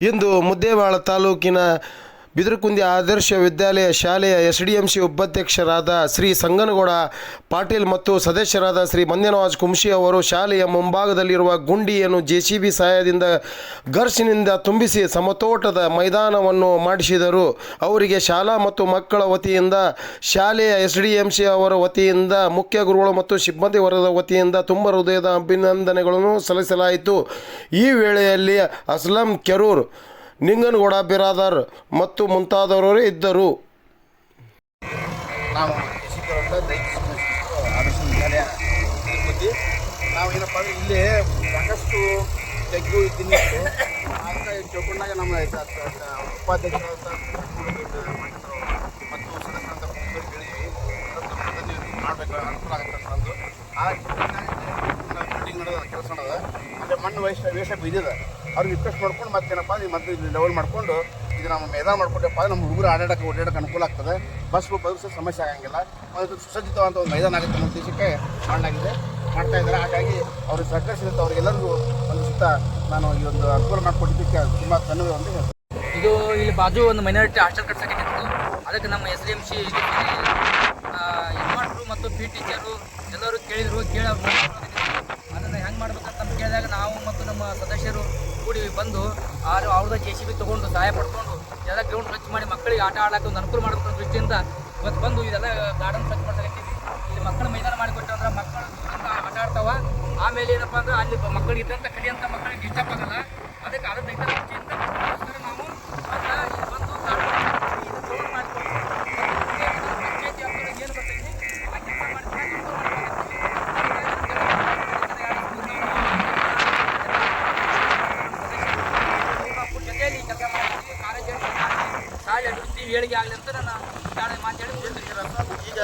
ಇಂದು ಮುದ್ದೇವಾಳ ತಾಲೂಕಿನ ಬಿದರಕುಂದಿ ಆದರ್ಶ ವಿದ್ಯಾಲಯ ಶಾಲೆಯ S D M C ಉಪಾಧ್ಯಕ್ಷರಾದ ಶ್ರೀ ಸಂಗನಗೌಡ, ಪಾಟೀಲ್ ಮತ್ತು ಸದಸ್ಯರಾದ ಶ್ರೀ ಮಂಜನವಾಜ್ ಕುಂಶಿ ಅವರು ಶಾಲೆಯ ಮುಂಭಾಗದಲ್ಲಿರುವ ಗುಂಡಿಯನ್ನು ಜೆ ಸಿ ಬಿ ಸಹಾಯದಿಂದ ಗರ್ಸಿನಿಂದ ತುಂಬಿಸಿ ಸಮತೋಟದ ಮೈದಾನವನ್ನು ಮಾಡಿಸಿದರು. ಅವರಿಗೆ ಶಾಲಾ ಮತ್ತು ಮಕ್ಕಳ ವತಿಯಿಂದ, ಶಾಲೆಯ ಎಸ್ ಡಿ ಎಂ ಸಿ ಅವರ ವತಿಯಿಂದ, ಮುಖ್ಯ ಗುರುಗಳು ಮತ್ತು ಸಿಬ್ಬಂದಿ ವರ್ಗದ ವತಿಯಿಂದ ತುಂಬ ಹೃದಯದ ಅಭಿನಂದನೆಗಳನ್ನು ಸಲ್ಲಿಸಲಾಯಿತು. ಈ ವೇಳೆಯಲ್ಲಿ ಅಸ್ಲಂ ಕೆರೂರ್ ನಿಂಗನಗೌಡ ಬಿರಾದರ್ ಮತ್ತು ಮುಂತಾದವರು ಇದ್ದರು. ನಾವು ನಾವು ಏನಪ್ಪ ಇಲ್ಲಿ ಜಗ್ಗು ತಿನ್ನಿತ್ತು ಅಂತ ತಿಳ್ಕೊಂಡಾಗ ನಮ್ಮ ಮತ್ತು ಮಾಡಬೇಕು, ಅನುಕೂಲ ಆಗುತ್ತೆ ಆ ಕೆಲಸ ಅಂದರೆ ಮಣ್ಣು ವೇಷ ವೇಷ ಬಿದ್ದಿದೆ. ಅವ್ರಿಗೆ ರಿಕ್ವೆಸ್ಟ್ ಮಾಡ್ಕೊಂಡು ಮತ್ತೇನಪ್ಪ ನೀವು ಮತ್ತೆ ಇಲ್ಲಿ ಲೆವೆಲ್ ಮಾಡಿಕೊಂಡು ಇದು ನಮ್ಮ ಮೈದಾನ ಮಾಡ್ಕೊಂಡಪ್ಪ ನಮ್ಮ ಹುಡುಗರು ಆಡಾಡಕ್ಕೆ ಓಡಾಡಕ್ಕೆ ಅನುಕೂಲ ಆಗ್ತದೆ. ಬಸ್ಗಳು ಬದಲಿಸೋ ಸಮಸ್ಯೆ ಆಗಂಗಿಲ್ಲ. ಮತ್ತು ಸುಸಜ್ಜಿತವಾದ ಒಂದು ಮೈದಾನ ಆಗುತ್ತೆ ನಮ್ಮ ದೇಶಕ್ಕೆ. ಮಾಡಲಾಗಿದೆ. ಮಾಡ್ತಾ ಇದ್ದಾರೆ. ಹಾಗಾಗಿ ಅವ್ರಿಗೆ ಸಹಕರಿಸಿದಂಥ ಅವ್ರಿಗೆಲ್ಲರಿಗೂ ಒಂದು ಸುತ್ತ ನಾನು ಈ ಒಂದು ಅನುಕೂಲ ಮಾಡಿಕೊಟ್ಟಿದ್ದಕ್ಕೆ ತುಂಬ ಧನ್ಯವಾದ ಅಂತ ಇದು ಇಲ್ಲಿ ಬಾಜು ಒಂದು ಮೈನಾರಿಟಿ ಹಾಸ್ಟೆಲ್ ಕಟ್ಸಕತ್ತಿತ್ತು ಅದಕ್ಕೆ ನಮ್ಮ ಎಸ್ ಡಿ ಎಂ ಸಿ ಹೆಣ್ಮಕ್ಳು ಮತ್ತು ಪಿ ಟೀಚರು ಎಲ್ಲರೂ ಕೇಳಿದರು ಕೇಳಿ ಅದನ್ನು ಹೆಂಗೆ ಮಾಡ್ಬೇಕಂತ ಕೇಳಿದಾಗ ನಾವು ಮತ್ತು ನಮ್ಮ ಸದಸ್ಯರು ಕೂಡಿ ಬಂದು ಆರು ಅವ್ರದ ಜೆ ಸಿ ಬಿ ತೊಗೊಂಡು ಸಹಾಯ ಪಡ್ಕೊಂಡು ಎಲ್ಲ ಗ್ರೌಂಡ್ ಸ್ವಚ್ಛ ಮಾಡಿ ಮಕ್ಕಳಿಗೆ ಆಟ ಆಡಕ್ಕೆ ಒಂದು ಅನುಕೂಲ ಮಾಡಬೇಕು ದೃಷ್ಟಿಯಿಂದ ಇವತ್ತು ಬಂದು ಇದೆಲ್ಲ ಗಾರ್ಡನ್ ಸ್ವಚ್ಛ ಮಾಡ್ತಾರೆ ಇಲ್ಲಿ ಮಕ್ಕಳ ಮೈದಾನ ಮಾಡಿಕೊಟ್ಟು ಅಂದ್ರೆ ಮಕ್ಕಳು ಆಟ ಆಡ್ತಾವ. ಆಮೇಲೆ ಏನಪ್ಪಾ ಅಂದ್ರೆ ಅಲ್ಲಿ ಮಕ್ಕಳಿಗೆ ಇದ್ದಂಥ ಕಲಿಯಂಥ ಮಕ್ಕಳಿಗೆ ಡಿಸ್ಟರ್ಬ್ ಆಗಲ್ಲ ಅದಕ್ಕೆ ಅದನ್ನ ಹೇಳಿಗೆ ಆಗ್ಲಿ ಅಂತ ನಾನು ಈಗ